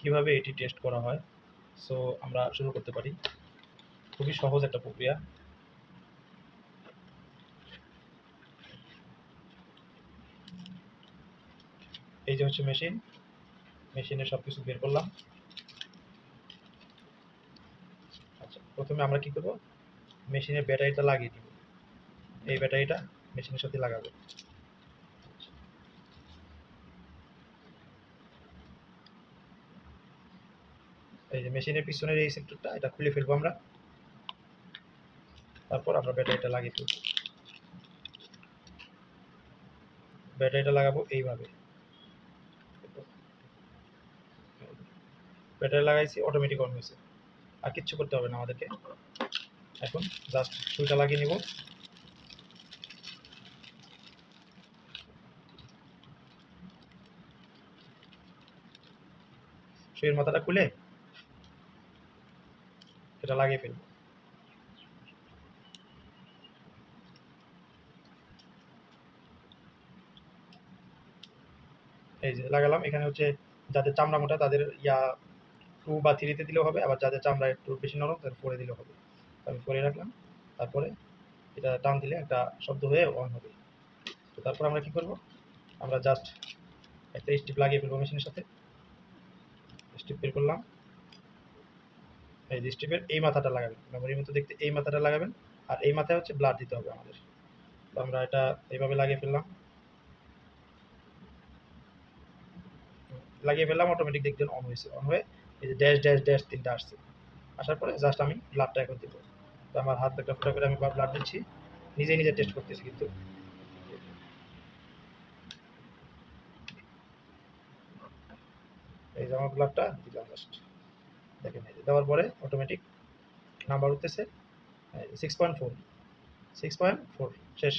কীভাবে এটি টেস্ট করা হয়। সো আমরা শুরু করতে পারি। খুবই সহজ একটা প্রক্রিয়া। এই যে হচ্ছে মেশিন মেশিনে সব কিছু বের করলাম। আচ্ছা প্রথমে আমরা কি করব? মেশিনের ব্যাটারিটা লাগিয়ে দিব। এই ব্যাটারিটা মেশিনের সাথে লাগাবো। এই যে মেশিনের পিছনের এই সেক্টরটা এটা খুলে ফেলব আমরা। তারপর আমরা ব্যাটারিটা লাগিয়ে ফেলব। ব্যাটারিটা লাগাবো এইভাবে। ব্যাটারি লাগাইছি অটোমেটিক অন হয়েছে। আর কিচ্ছু করতে হবে না আমাদেরকে। এখন জাস্ট সুইটা লাগিয়ে নিব। সুইয়ের মাথাটা খুলে এটা লাগিয়ে ফেলব এই যে লাগালাম, এখানে হচ্ছে যাদের চামড়া মোটা তাদের ইয়া টু বা থ্রিতে দিলেও হবে, আবার যাদের চামড়া একটু বেশি নরম তাদের ফোরে দিলেও হবে। আমি ফোরে রাখলাম, তারপরে এটা টান দিলে একটা শব্দ হয়ে অন হবে। তো তারপর আমরা কি করব? আমরা জাস্ট একটা স্টিপ লাগিয়ে ফেলব মেশিনের সাথে। স্টিপ বের করলাম। এই যে এই মাথাটা লাগাবেন। মেমোরির মতো দেখতে এই মাথাটা লাগাবেন, আর এই মাথায় হচ্ছে ব্লাড দিতে হবে আমাদের। তো আমরা এটা এইভাবে লাগিয়ে ফেললাম। লাগিয়ে ফেললাম অটোমেটিক দেখবেন অন হয়েছে অন হয়ে এই যে ড্যাশ ড্যাশ ড্যাশ তিনটা আসছে। আসার পরে জাস্ট আমি ব্লাডটা এখন দিব। তো আমার হাত একটা ফোটা করে আমি ব্লাড দিচ্ছি। নিজে নিজে টেস্ট করতেছি কিন্তু। এই যে আমার ব্লাডটা দিলাম জাস্ট দেখেন দেওয়ার পরে অটোমেটিক নাম্বার উঠতেছে six point four six point four শেষ।